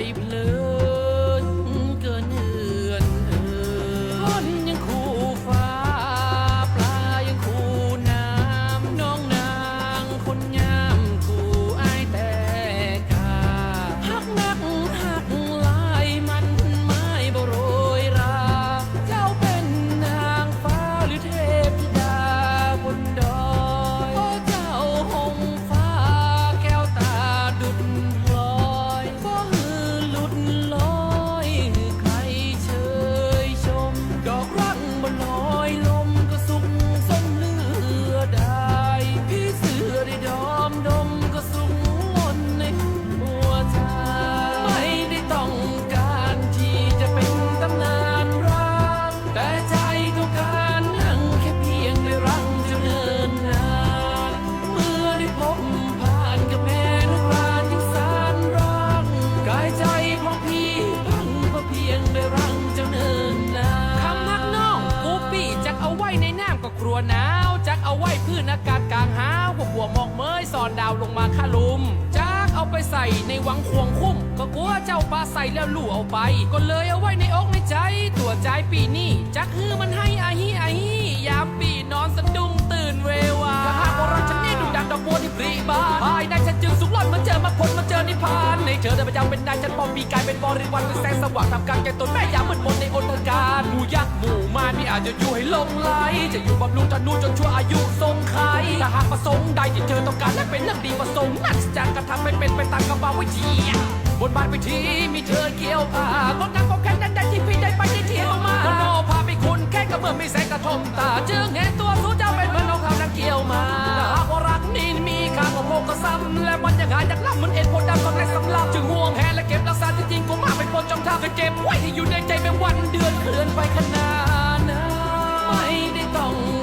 ใก็ครัวหนาวจักเอาไว้พื้นอากาศกลางหาวพวกบัวมองเมยสอนดาวลงมาค่าลุมจักเอาไปใส่ในหวังควงคุ้ม ก็กลัวเจ้าปลาใส่แล้วลู่เอาไป ก็เลยเอาไว้ในอกในใจ ตัวใจปีนี้จักฮือมันให้อาฮีอาฮียามปีนอนสะดุ้งตื่นเววาถ้าหากว่าเราฉันนี่ดุดังดอกบัวที่ปรีบานภายในฉันจึงสุขล้นมาเจอมาผลมาเจอนิพพานในเธอได้ประจำเป็นนายฉันปอมปีกายเป็นบริวารเป็นแสงสว่างทำการแก่ตนแม่ยามมืดมนในอนตการ จะอยู่ให้ลงไหลจะอยู่บำรุงจนนู่นจนชั่วอายุทรงไขถ้าหากประสงค์ใดที่เธอต้องการและเป็นเรื่องดีประสงค์นั่นจะกระทำไม่เป็นไปตามกระเป๋าว้เจีบนบานไปทีมีเธอเกี่ยวผ้างดงามก็แค่นั้นแต่ที่พี่ได้ไปได้เที่ยวมาคนโง่พาไปคุณแค่กระเบื้องมีแสงกระทมตาจึงเห็นตัวสู้เจ้าเป็นเหมือนนกเขานังเกี่ยวมาถ้าหากว่ารักนี้มีค่าก็โมก็ซ้ำและมันยังหาจากล่ำมันเอ็นโพดำต้องได้สำลับจึงห่วงแหนและเก็บรักษาที่จริงกูมากไปปนจองท่าเคยเก็บไว้ที่อยู่ในใจเป็นวันเดือนเคลื่อนไปขนา 当